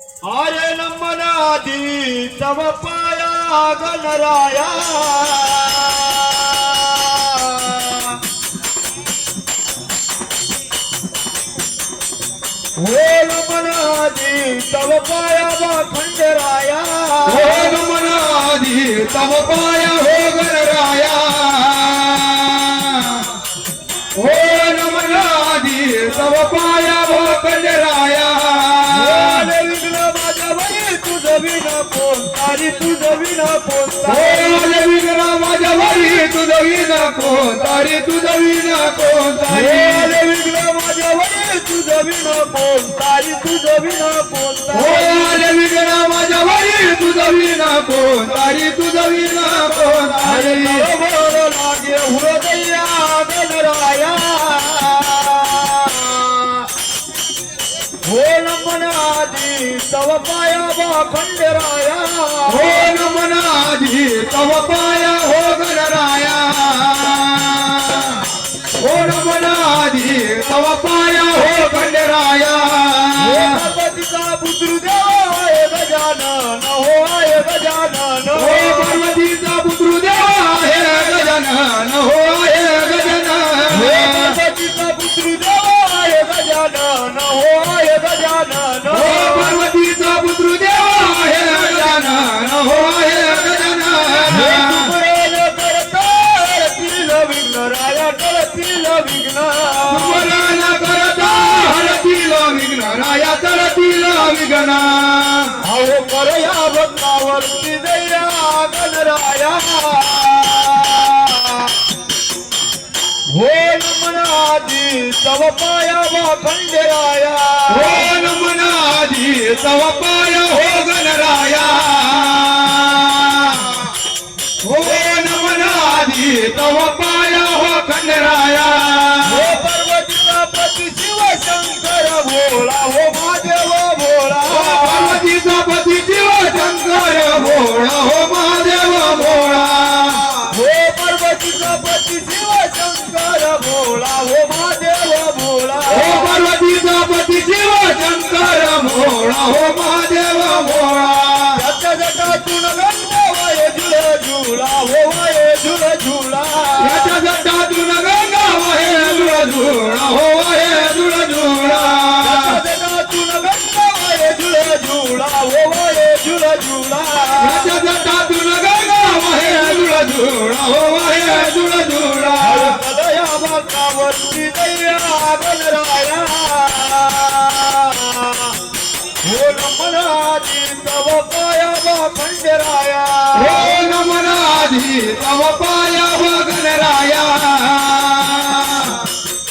अरे नमनादी तव पाया गणराया हो नमनादी तव पाया बा खंडराया हो नमनादी तारी तुझं विना कोण हो आले विघ्न माझ्या वरी तुझं विना कोण तारी तुझं विना कोण तारी अरे विघ्न माझ्या वरी तुझं विना कोण तारी तुझं विना हो माझ्या वरी तुझं विना कोण तारी तुझं विना कोण तारी बरोबर लागे हृदया गणराया हो नमनादी तव पाया बा खंडराया हो नमनाधी तव पाया हो गणराया. हो नमनाधी तव पाया हो खंडराया गणपतीचा बुद्रुदेव आहे विघ्न अहो कर या भक्तावरती दैया गणराया हो नमनादी तव पाया वा खंडेराया. हो नमनादी तव पाय हो गणराया. हो नमनादी तव भोळा हो महादेव भोळा हो पार्वतीचा पती शिव शंकर भोळा हो महादेव भोळा हो पार्वतीचा पती शिव शंकर भोळा हो महादेव भोळा त्याच्या जटातून गंगा वाये झुळ झुळा हो तव पाया बा खंडेराया हो नमनाधी तव पाया गणराया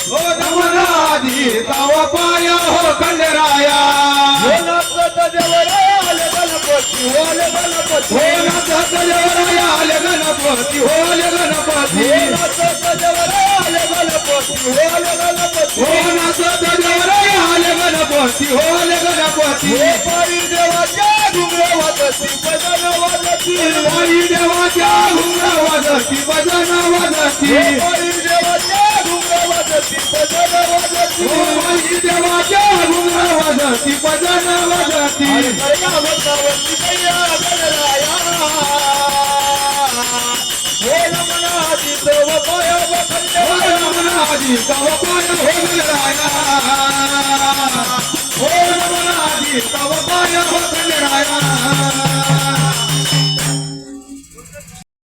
हो नमनाधी तव पाया हो खंडराया हो नाचत देवराया गणपती हो गणपती हो नाथ देवराया आले गणपती हो आले गणपती हो नाचत देवराया गणपती हो गणपती हो नाथ देवराया आले गणपती हो आले गणपती हो पायी देवाच्या घुमरे वाजती भजन वाजती वाणी देवाच्या घुंगरा वाजती भजन वाजती हो देवाच्या घुमरे वाजती भजन वाजती हो वाणी देवाच्या घुंगरा वाजती भजन वाजती अरे करया भक्तावरती कैया गणराया हो नमनादी देव पाया हो बखंडेराया नमनादी